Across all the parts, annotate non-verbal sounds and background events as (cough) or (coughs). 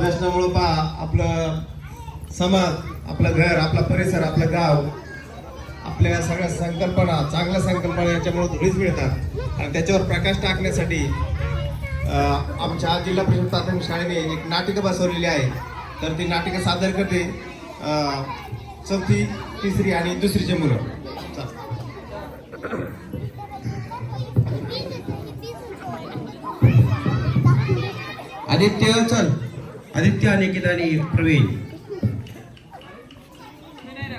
व्यसनामुळं पहा आपलं समाज आपलं घर आपला परिसर आपलं गाव आपल्या सगळ्या संकल्पना चांगल्या संकल्पना याच्यामुळे धुळीच मिळतात. आणि त्याच्यावर प्रकाश टाकण्यासाठी आमच्या जिल्हा परिषद प्राथमिक शाळेने एक नाटिका बसवलेली आहे. तर ती नाटिका सादर करते चौथी तिसरी आणि दुसरीचे मुलं. आदित्य चल. आदित्य अनिकेत आणि प्रवीण. नाही आहे.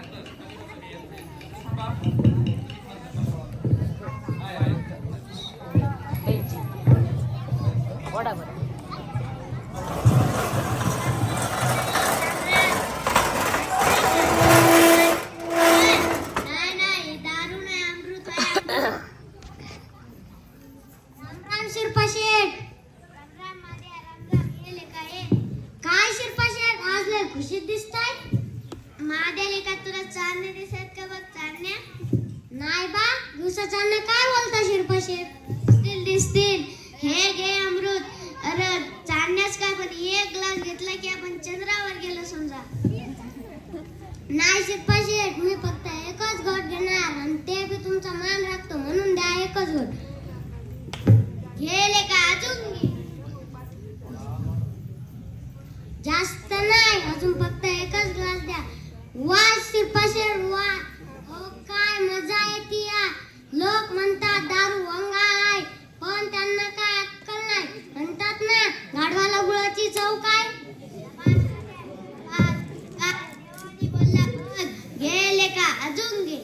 (coughs) शिरपा शेठ. खुशीत दिसताय? माझ्या का तुला चालणे दिसत का बघ चालण्या? नाही बा दिवसा चालणे काय बोलता शिरपा शेठ दिसतील दिसतील. हे घे अमृत. अरे चांदण्याच काय पण एक ग्लास घेतला की आपण चंद्रावर गेलो समजा. नाही शिप्पा शेठ मी फक्त एकच घोट घेणार आणि ते बी तुमचा मान राखतो म्हणून द्या एकच घोट. गेले का अजून? घे. जास्त नाही अजून फक्त एकच ग्लास द्या वा शिप्पा हो काय मजा येते या. लोक म्हणतात दारू वंगा आहे. पण त्यांना काय अक्कल नाही. म्हणतात ना गाढवाला गुळाची चव काय? गेले का? अजून गे.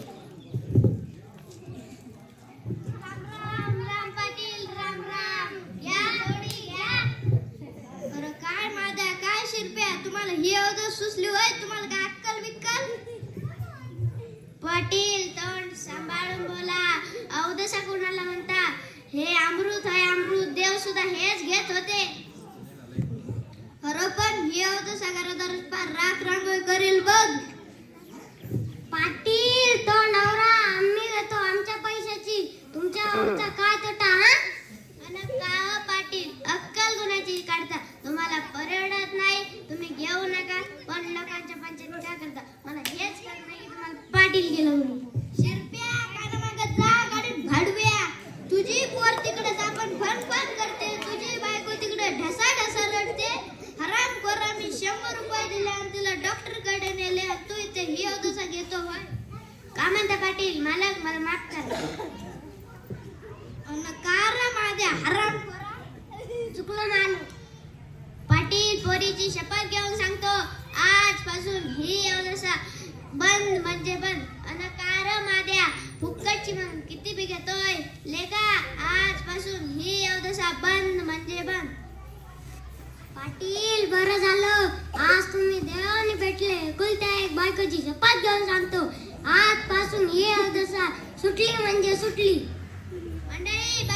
काय माझ्या काय शिरप्या? तुम्हाला ही अवध सुचली होय? तुम्हाला काय अक्कल बिक्कल पाटील तोंड सांभाळून बोला अवदसा कोणाला म्हणता हे अमृत आहे अमृत देव सुद्धा हेच घेत होते. खरं हे अवदसा घरादार राख रांगोळी करील बघ. पाटील तो नवरा आम्ही घेतो आमच्या पैशाची. तुमच्या आमचा काय तोटा हा? अन का हो पाटील? अक्कल गुणाची काढता? तुम्हाला परवडत नाही तुम्ही घेऊ नका. पण लोकांच्या पंचायत काय करता? मला हेच कळत नाही तुम्हाला पाटील गेलं म्हणून. मालक मला माफ करा. कार माझ्या हराम चुकलो ना पाटील पोरीची शपथ घेऊन सांगतो आजपासून ही अवदसा बंद म्हणजे बंद. अन कार माझ्या फुक्कटची मग किती बी घेतोय लेका आजपासून ही अवदसा बंद म्हणजे बंद. पाटील बरं झालं. आज तुम्ही देवाने भेटले. कुलत्या एक बायकोची शपथ घेऊन सांगतो आजपासून ही सुटली म्हणजे सुटली. मंडळी